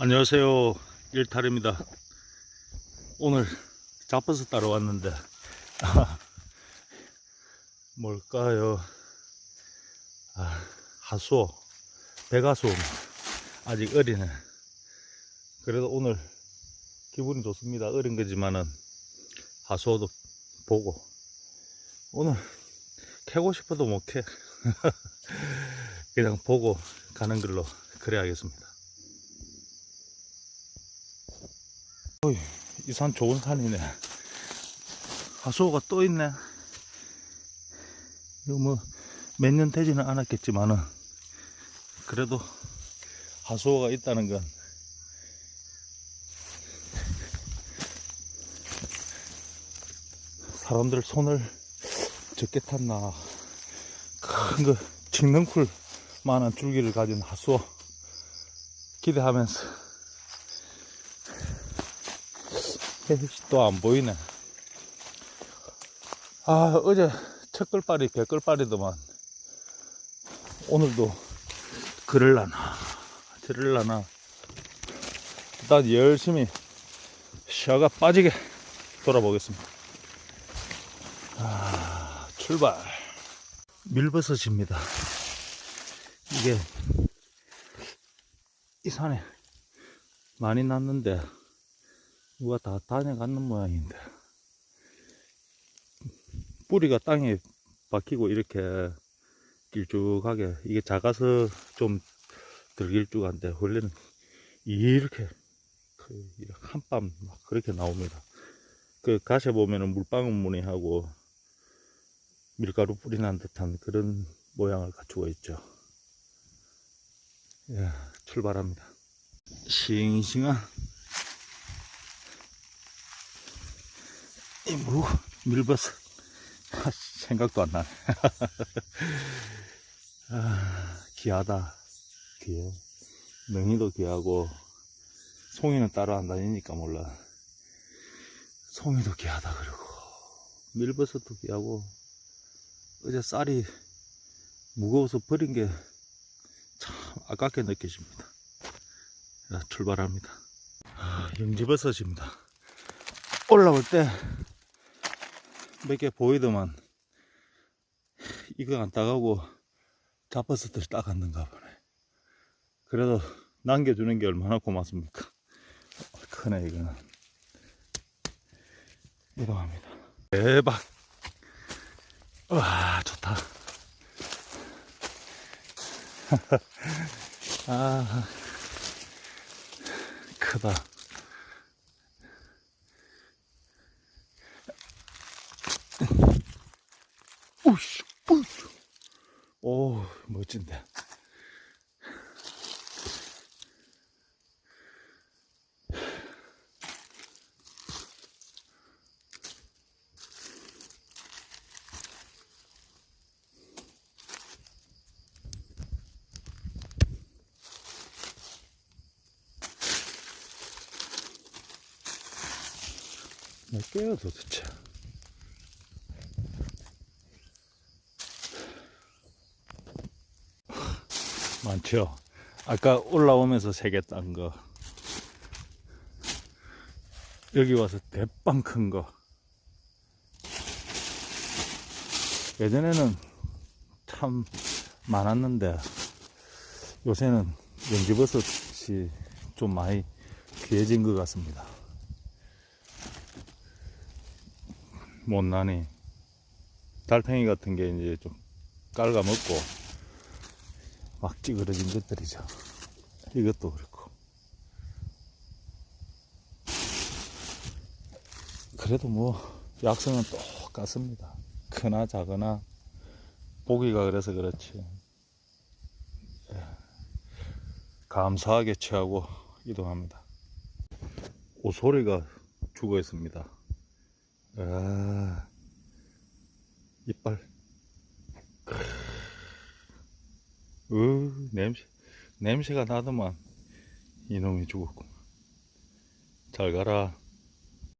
안녕하세요. 일탈입니다. 오늘 잡버스 따러 왔는데 뭘까요? 아, 하수어 백하수어 아직 어리네 그래도 오늘 기분이 좋습니다. 어린 거지만은 하수어도 보고. 오늘 캐고 싶어도 못캐. 그냥 보고 가는 걸로 그래야겠습니다 이 산 좋은 산이네. 하수호가 또 있네. 이거 뭐, 몇 년 되지는 않았겠지만은, 그래도 하수호가 있다는 건, 사람들 손을 적게 탔나. 큰 거, 칡넝쿨 만한 줄기를 가진 하수호 기대하면서, 또 안 보이네. 아, 어제 첫글발이 백글발이더만. 오늘도 그럴라나, 저럴라나. 일단 열심히 쉬어가 빠지게 돌아보겠습니다. 아, 출발. 밀버섯입니다. 이게 이 산에 많이 났는데 누가 다 다녀갔는 모양인데. 뿌리가 땅에 박히고 이렇게 길쭉하게 이게 작아서 좀 덜 길쭉한데 원래는 이렇게 그 한밤 막 그렇게 나옵니다. 그 가셔 보면은 물방울 무늬하고 밀가루 뿌리 난 듯한 그런 모양을 갖추고 있죠. 예, 출발합니다. 싱싱한 이 무, 밀버섯. 아, 생각도 안 나네. 아, 귀하다. 귀해. 능이도 귀하고, 송이는 따로 안 다니니까 몰라. 송이도 귀하다, 그러고. 밀버섯도 귀하고, 어제 쌀이 무거워서 버린 게 참 아깝게 느껴집니다. 자, 출발합니다. 아, 영지버섯입니다. 올라올 때 몇 개 보이더만 이거 안 따가고 잡버섯들 따갔는가 보네. 그래도 남겨주는 게 얼마나 고맙습니까? 크네 이거는. 이동합니다. 대박. 와 좋다. 아 크다 오, 멋진데. 몇 개야 도대체? 많죠. 아까 올라오면서 딴 거. 여기 와서 대빵 큰 거. 예전에는 참 많았는데 요새는 연기버섯이 좀 많이 귀해진 것 같습니다. 못나니 달팽이 같은 게 이제 좀 깔아먹고 막 찌그러진 것들이죠. 이것도 그렇고. 그래도 뭐, 약성은 똑같습니다. 크나 작으나, 보기가 그래서 그렇지. 예. 감사하게 취하고 이동합니다. 오소리가 죽어 있습니다. 아, 이빨. 으, 냄새, 냄새가 나더만. 이놈이 죽었구만. 잘 가라.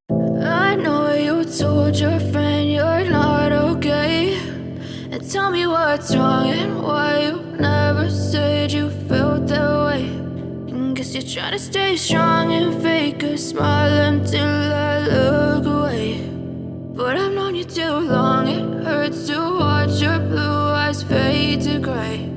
I know you told your friend you're not okay. And tell me what's wrong and why you never said you felt that way. And guess Guess you're trying to stay strong and fake a smile until I look away. But I've known you too long, it hurts to watch your blue eyes fade to gray